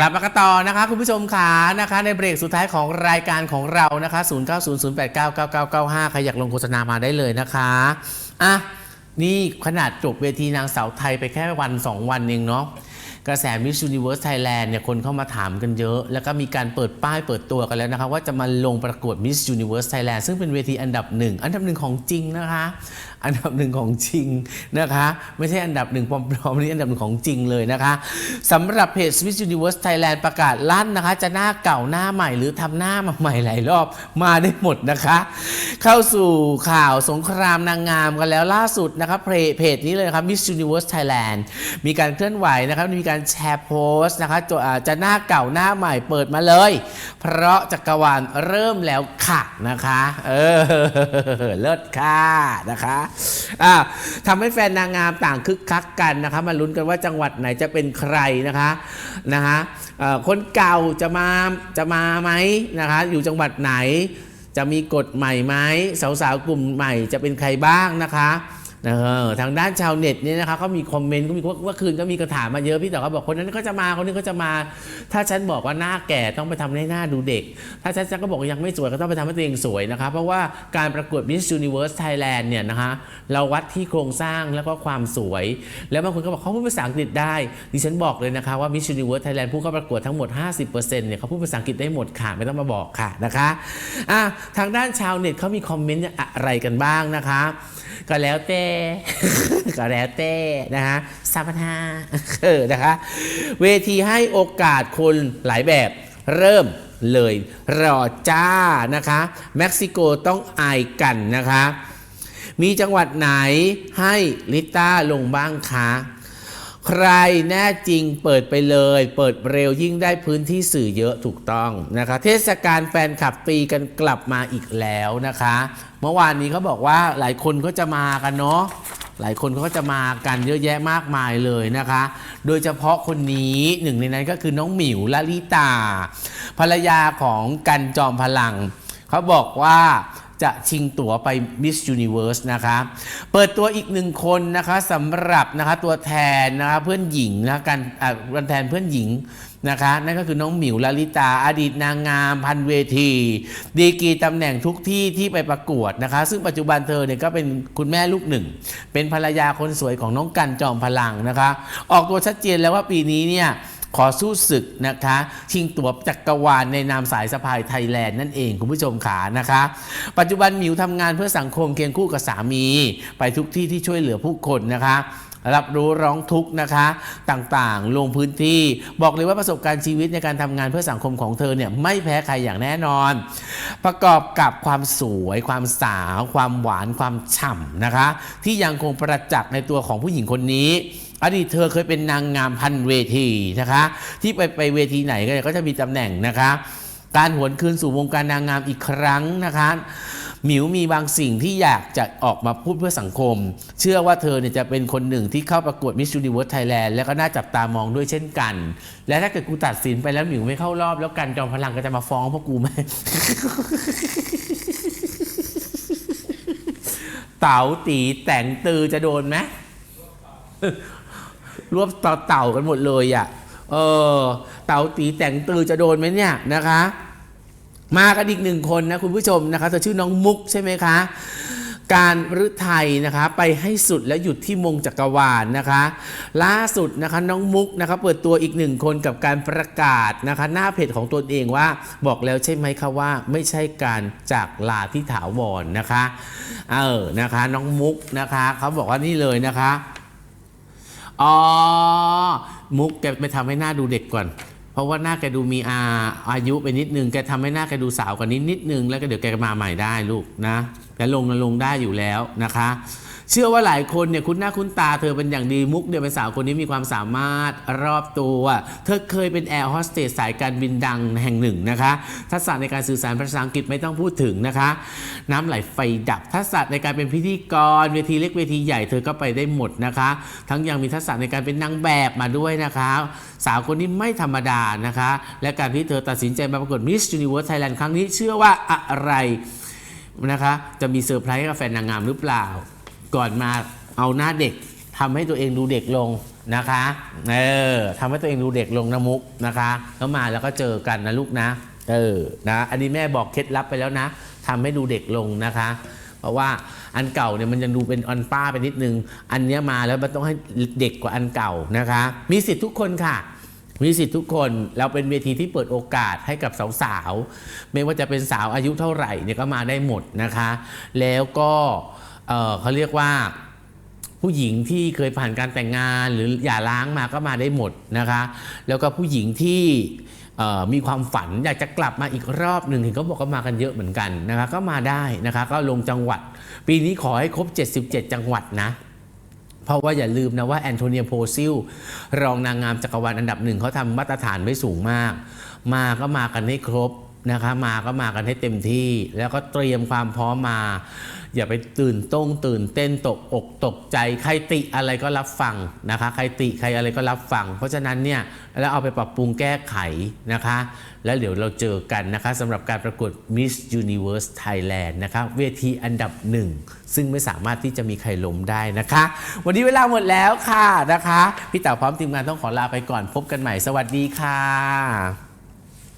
กลับมากันต่อนะคะคุณผู้ชมขานะคะในเบรกสุดท้ายของรายการของเรานะคะ0900899995ใครอยากลงโฆษณามาได้เลยนะคะอะนี่ขนาดจบเวทีนางสาวไทยไปแค่วัน 2 วันเองเนาะ กระแส Miss Universe Thailand เนี่ยคนเข้ามาถามกันเยอะ แล้วก็มีการเปิดป้ายเปิดตัวกันแล้วนะคะว่าจะมาลงประกวด Miss Universe Thailand ซึ่งเป็นเวทีอันดับหนึ่งอันดับหนึ่งของจริงนะคะ อันดับหนึ่งของจริงนะคะ ไม่ใช่อันดับหนึ่งปลอมๆนี่อันดับหนึ่งของจริงเลยนะคะสำหรับเพจ Miss Universe Thailand ประกาศลั่นนะคะ จะหน้าเก่าหน้าใหม่หรือทำหน้ามาใหม่หลายรอบมาได้หมดนะคะ เข้าสู่ข่าวสงครามนางงามกันแล้วล่าสุดนะคะเพจเพจนี้เลยครับ Miss Universe Thailand มีการเคลื่อนไหวนะครับมีการแชร์โพสต์นะคะจะอาจะหน้าเก่าหน้าใหม่เปิดมาเลย เพราะจักรวาลเริ่มแล้วค่ะนะคะ เออเลิศค่ะนะคะอ่าทำให้แฟนนางงามต่างคึกคักกันนะคะมาลุ้นกันว่าจังหวัดไหนจะเป็นใครนะคะนะคะคนเก่าจะมาจะมาไหมนะคะอยู่จังหวัดไหน จะมีกฎใหม่ไหมสาวๆกลุ่มใหม่จะเป็นใครบ้างนะคะ ทางด้านชาวเน็ตเนี่ยนะคะเขามีคอมเมนต์ก็มีเมื่อคืนก็มีกระถามมาเยอะพี่ต่อก็บอกคนนั้นก็จะมาคนนี้ก็จะมา ถ้าฉันบอกว่าหน้าแก่ต้องไปทำให้หน้าดูเด็ก ถ้าฉันฉันก็บอกยังไม่สวยก็ต้องไปทำให้ตัวเองสวยนะคะเพราะว่าการประกวด Miss Universe Thailand เนี่ยนะคะเราวัดที่โครงสร้างแล้วก็ความสวย แล้วบางคนก็บอกเขาพูดภาษาอังกฤษได้ดิฉันบอกเลยนะคะว่า Miss Universe Thailand ผู้เข้าประกวดทั้งหมด 50%เนี่ยเขาพูดภาษาอังกฤษได้หมดค่ะไม่ต้องมาบอกค่ะนะคะอะทางด้านชาวเน็ตเขามีคอมเมนต์อะไรกันบ้างนะคะ ก็แล้วแต่ก็แล้วแต่นะฮะสามพันห้าเออนะคะ เวทีให้โอกาสคนหลายแบบเริ่มเลยรอจ้านะคะเม็กซิโกต้องอายกันนะคะ มีจังหวัดไหนให้ลิต้าลงบ้างคะ ใครแน่จริงเปิดไปเลย เปิดเร็วยิ่งได้พื้นที่สื่อเยอะถูกต้องนะคะ เทศกาลแฟนคลับปีกันกลับมาอีกแล้วนะคะ เมื่อวานนี้เขาบอกว่าหลายคนก็จะมากันเนาะหลายคนก็จะมากันเยอะแยะมากมายเลยนะคะ โดยเฉพาะคนนี้หนึ่งในนั้นก็คือน้องหมิวลลิตา ภรรยาของกันจอมพลัง เขาบอกว่า จะชิงตั๋วไป Miss Universe นะคะเปิดตัวอีกหนึ่งคนนะคะสำหรับนะคะตัวแทนนะคะเพื่อนหญิงนะกันอ่าตัวแทนเพื่อนหญิงนะคะนั่นก็คือน้องหมิวลลิตาอดีตนางงาม พันเวที ดีกีตำแหน่งทุกที่ที่ไปประกวดนะคะ ซึ่งปัจจุบันเธอเนี่ยก็เป็นคุณแม่ลูกหนึ่ง เป็นภรรยาคนสวยของน้องกันจอมพลังนะคะ ออกตัวชัดเจนแล้วว่าปีนี้เนี่ย ขอสู้ศึกนะคะชิงตั๋วจักรวาลในนามสายสะพายไทยแลนด์นั่นเองคุณผู้ชมขานะคะ ปัจจุบันหมิวทำงานเพื่อสังคมเคียงคู่กับสามี ไปทุกที่ที่ช่วยเหลือผู้คนนะคะรับรู้ร้องทุกข์นะคะต่างๆ ลงพื้นที่บอกเลยว่าประสบการณ์ชีวิตในการทำงานเพื่อสังคมของเธอเนี่ยไม่แพ้ใครอย่างแน่นอน ประกอบกับความสวย ความสาว ความหวานความฉ่ำนะคะ ที่ยังคงประจักษ์ในตัวของผู้หญิงคนนี้ อดีตเธอเคยเป็นนางงามพันเวทีนะคะ ที่ไปไปเวทีไหนก็จะมีตำแหน่งนะคะ การหวนคืนสู่วงการนางงามอีกครั้งนะคะหมิวมีบางสิ่งที่อยากจะออกมาพูดเพื่อสังคม เชื่อว่าเธอเนี่ยจะเป็นคนหนึ่งที่เข้าประกวด Miss Universe Thailand แล้วก็น่าจับตามองด้วยเช่นกัน และถ้าเกิดกูตัดสินไปแล้วหมิวไม่เข้ารอบ แล้วกันจอมพลังก็จะมาฟ้องพวกกูไหมเต๋าตีแต่งตือจะโดนไหม รวบต่อเต่ากันหมดเลยอะ่ะ เออ เต่าตีแต่งตือจะโดนไหมเนี่ยนะคะ มากันอีกหนึ่งคนนะคุณผู้ชมนะคะเธอชื่อน้องมุกใช่ไหมคะ การฤทัยนะคะ ไปให้สุดและหยุดที่มงจักรวาลนะคะ ล่าสุดนะคะน้องมุกนะคะเปิดตัวอีกหนึ่งคนกับการประกาศนะคะ หน้าเพจของตนเองว่า บอกแล้วใช่ไหมคะว่า ไม่ใช่การจากลาที่ถาวรนนะคะ เออนะคะ น้องมุกนะคะเขาบอกว่านี่เลยนะคะ อ๋อ มุกแกไปทำให้หน้าดูเด็กก่อน เพราะว่าหน้าแกดูมีอาอายุไปนิดนึง แกทำให้หน้าแกดูสาวกว่านี้นิดนึง แล้วก็เดี๋ยวแกมาใหม่ได้ลูกนะแกลงลงได้อยู่แล้วนะคะ เชื่อว่าหลายคนเนี่ยคุ้นหน้าคุ้นตาเธอเป็นอย่างดีมุกเนี่ยเป็นสาวคนนี้มีความสามารถรอบตัว เธอเคยเป็นแอร์โฮสเตสสายการบินดังแห่งหนึ่งนะคะทักษะในการสื่อสารภาษาอังกฤษไม่ต้องพูดถึงนะคะ น้ำไหลไฟดับทักษะในการเป็นพิธีกร เวทีเล็กเวทีใหญ่เธอก็ไปได้หมดนะคะ ทั้งยังมีทักษะในการเป็นนางแบบมาด้วยนะคะ สาวคนนี้ไม่ธรรมดานะคะ และการที่เธอตัดสินใจมาประกวด Miss Universe Thailand ครั้งนี้เชื่อว่าอะไรนะคะ จะมีเซอร์ไพรส์ให้กับแฟนนางงามหรือเปล่า ก่อนมาเอาหน้าเด็กทำให้ตัวเองดูเด็กลงนะคะเออทำให้ตัวเองดูเด็กลงนะมุกนะคะแล้วมาแล้วก็เจอกันนะลูกนะเออนะอันนี้แม่บอกเคล็ดลับไปแล้วนะทำให้ดูเด็กลงนะคะ เพราะว่าอันเก่าเนี่ยมันยังดูเป็นอันป้าไปนิดนึง อันเนี้ยมาแล้วมันต้องให้เด็กกว่าอันเก่านะคะ มีสิทธิ์ทุกคนค่ะมีสิทธิ์ทุกคนเราเป็นเวทีที่เปิดโอกาสให้กับสาวๆ ไม่ว่าจะเป็นสาวอายุเท่าไหร่เนี่ยก็มาได้หมดนะคะ แล้วก็ เออเขาเรียกว่าผู้หญิงที่เคยผ่านการแต่งงานหรือหย่าร้างมาก็มาได้หมดนะคะ แล้วก็ผู้หญิงที่มีความฝันอยากจะกลับมาอีกรอบหนึ่งเห็นเขาบอกก็มากันเยอะเหมือนกันนะคะก็มาได้นะคะก็ลงจังหวัด ปีนี้ขอให้ครบ 77 จังหวัดนะ เพราะว่าอย่าลืมนะว่าแอนโทเนียโพซิลรองนางงามจักรวาลอันดับหนึ่งเขาทำมาตรฐานไว้สูงมาก มาก็มากันให้ครบ นะคะมาก็มากันให้เต็มที่ แล้วก็เตรียมความพร้อมมา อย่าไปตื่นต้งตื่นเต้นตกอกตกใจใครติอะไรก็รับฟังนะคะใครติใครอะไรก็รับฟัง เพราะฉะนั้นเนี่ยแล้วเอาไปปรับปรุงแก้ไขนะคะ แล้วเดี๋ยวเราเจอกันนะคะสำหรับการประกวด Miss Universe Thailand นะคะเวทีอันดับหนึ่งซึ่งไม่สามารถที่จะมีใครล้มได้นะคะ วันนี้เวลาหมดแล้วค่ะนะคะ พี่เต๋าพร้อมทีมงานต้องขอลาไปก่อนพบกันใหม่สวัสดีค่ะ